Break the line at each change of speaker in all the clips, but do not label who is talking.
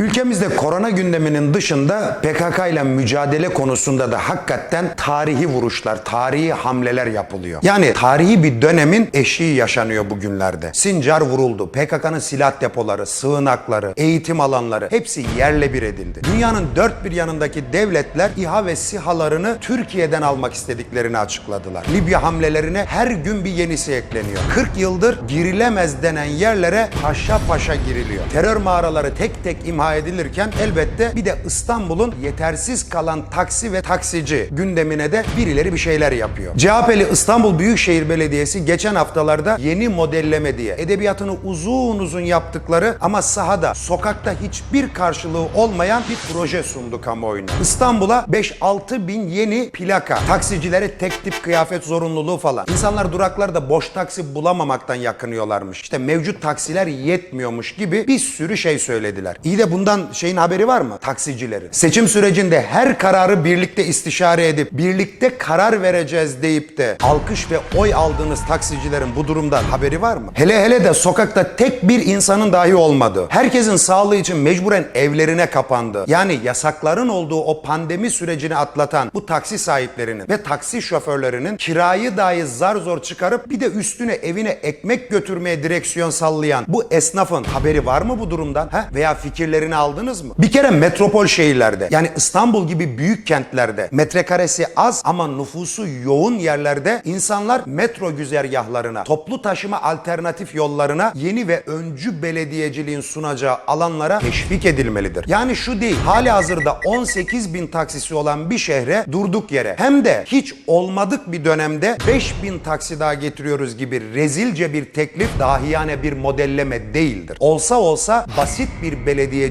Ülkemizde korona gündeminin dışında PKK ile mücadele konusunda da hakikaten tarihi vuruşlar, tarihi hamleler yapılıyor. Yani tarihi bir dönemin eşiği yaşanıyor bugünlerde. Sincar vuruldu. PKK'nın silah depoları, sığınakları, eğitim alanları hepsi yerle bir edildi. Dünyanın dört bir yanındaki devletler İHA ve SİHA'larını Türkiye'den almak istediklerini açıkladılar. Libya hamlelerine her gün bir yenisi ekleniyor. 40 yıldır girilemez denen yerlere paşa paşa giriliyor. Terör mağaraları tek tek imha edilirken elbette bir de İstanbul'un yetersiz kalan taksi ve taksici gündemine de birileri bir şeyler yapıyor. CHP'li İstanbul Büyükşehir Belediyesi geçen haftalarda yeni modelleme diye edebiyatını uzun uzun yaptıkları ama sahada, sokakta hiçbir karşılığı olmayan bir proje sundu kamuoyuna. İstanbul'a 5-6 bin yeni plaka, taksicilere tek tip kıyafet zorunluluğu falan. İnsanlar duraklarda boş taksi bulamamaktan yakınıyorlarmış. İşte mevcut taksiler yetmiyormuş gibi bir sürü şey söylediler. İyi de bundan şeyin haberi var mı? Taksicilerin. Seçim sürecinde her kararı birlikte istişare edip birlikte karar vereceğiz deyip de alkış ve oy aldığınız taksicilerin bu durumdan haberi var mı? Hele hele de sokakta tek bir insanın dahi olmadığı, herkesin sağlığı için mecburen evlerine kapandığı, yani yasakların olduğu o pandemi sürecini atlatan bu taksi sahiplerinin ve taksi şoförlerinin kirayı dahi zar zor çıkarıp bir de üstüne evine ekmek götürmeye direksiyon sallayan bu esnafın haberi var mı bu durumdan? Ha? Veya fikirlerini aldınız mı? Bir kere metropol şehirlerde yani İstanbul gibi büyük kentlerde metrekaresi az ama nüfusu yoğun yerlerde insanlar metro güzergahlarına, toplu taşıma alternatif yollarına yeni ve öncü belediyeciliğin sunacağı alanlara teşvik edilmelidir. Yani şu değil, hali hazırda 18 bin taksisi olan bir şehre durduk yere hem de hiç olmadık bir dönemde 5 bin taksi daha getiriyoruz gibi rezilce bir teklif dahiyane bir modelleme değildir. Olsa olsa basit bir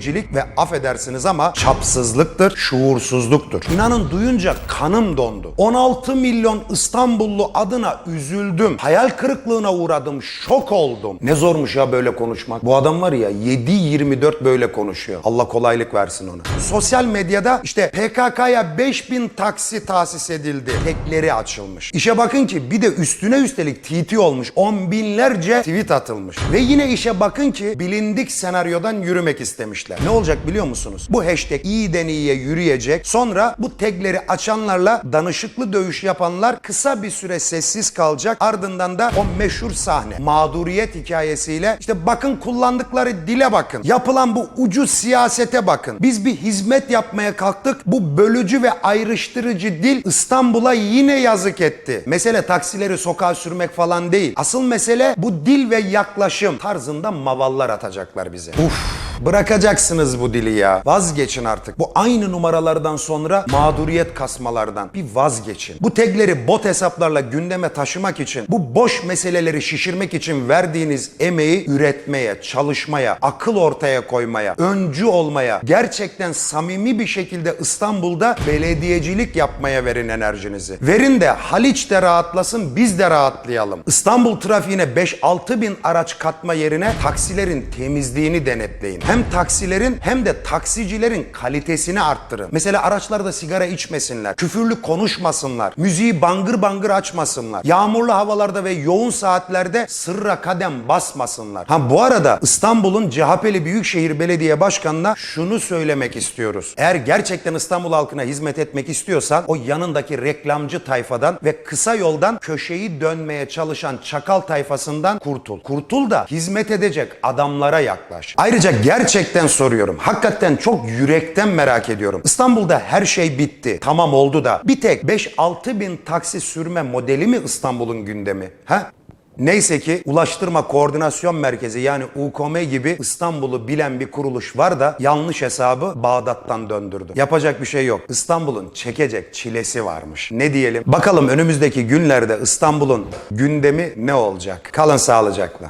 belediyecilik ve affedersiniz ama çapsızlıktır, şuursuzluktur. İnanın duyunca kanım dondu. 16 milyon İstanbullu adına üzüldüm. Hayal kırıklığına uğradım, şok oldum. Ne zormuş ya böyle konuşmak. Bu adam var ya 7-24 böyle konuşuyor. Allah kolaylık versin ona. Sosyal medyada işte PKK'ya 5000 taksi tahsis edildi. Tekleri açılmış. İşe bakın ki bir de üstüne üstelik TT olmuş. On binlerce tweet atılmış. Ve yine işe bakın ki bilindik senaryodan yürümek istemişler. Ne olacak biliyor musunuz? Bu hashtag iyiden iyiye yürüyecek. Sonra bu tagleri açanlarla danışıklı dövüş yapanlar kısa bir süre sessiz kalacak. Ardından da o meşhur sahne mağduriyet hikayesiyle işte bakın kullandıkları dile bakın. Yapılan bu ucuz siyasete bakın. Biz bir hizmet yapmaya kalktık. Bu bölücü ve ayrıştırıcı dil İstanbul'a yine yazık etti. Mesele taksileri sokağa sürmek falan değil. Asıl mesele bu dil ve yaklaşım tarzında mavallar atacaklar bize. Uf. Bırakacaksınız bu dili ya. Vazgeçin artık. Bu aynı numaralardan sonra mağduriyet kasmalardan bir vazgeçin. Bu tagleri bot hesaplarla gündeme taşımak için, bu boş meseleleri şişirmek için verdiğiniz emeği üretmeye, çalışmaya, akıl ortaya koymaya, öncü olmaya, gerçekten samimi bir şekilde İstanbul'da belediyecilik yapmaya verin enerjinizi. Verin de Haliç de rahatlasın, biz de rahatlayalım. İstanbul trafiğine 5-6 bin araç katma yerine taksilerin temizliğini denetleyin. Hem taksilerin hem de taksicilerin kalitesini arttırın. Mesela araçlarda sigara içmesinler, küfürlü konuşmasınlar, müziği bangır bangır açmasınlar, yağmurlu havalarda ve yoğun saatlerde sırra kadem basmasınlar. Ha bu arada İstanbul'un CHP'li Büyükşehir Belediye Başkanı'na şunu söylemek istiyoruz. Eğer gerçekten İstanbul halkına hizmet etmek istiyorsan o yanındaki reklamcı tayfadan ve kısa yoldan köşeyi dönmeye çalışan çakal tayfasından kurtul. Kurtul da hizmet edecek adamlara yaklaş. Ayrıca gerçekten soruyorum. Hakikaten çok yürekten merak ediyorum. İstanbul'da her şey bitti. Tamam oldu da bir tek 5-6 bin taksi sürme modeli mi İstanbul'un gündemi? Ha? Neyse ki Ulaştırma Koordinasyon Merkezi yani UKM gibi İstanbul'u bilen bir kuruluş var da yanlış hesabı Bağdat'tan döndürdü. Yapacak bir şey yok. İstanbul'un çekecek çilesi varmış. Ne diyelim? Bakalım önümüzdeki günlerde İstanbul'un gündemi ne olacak? Kalın sağlıcakla.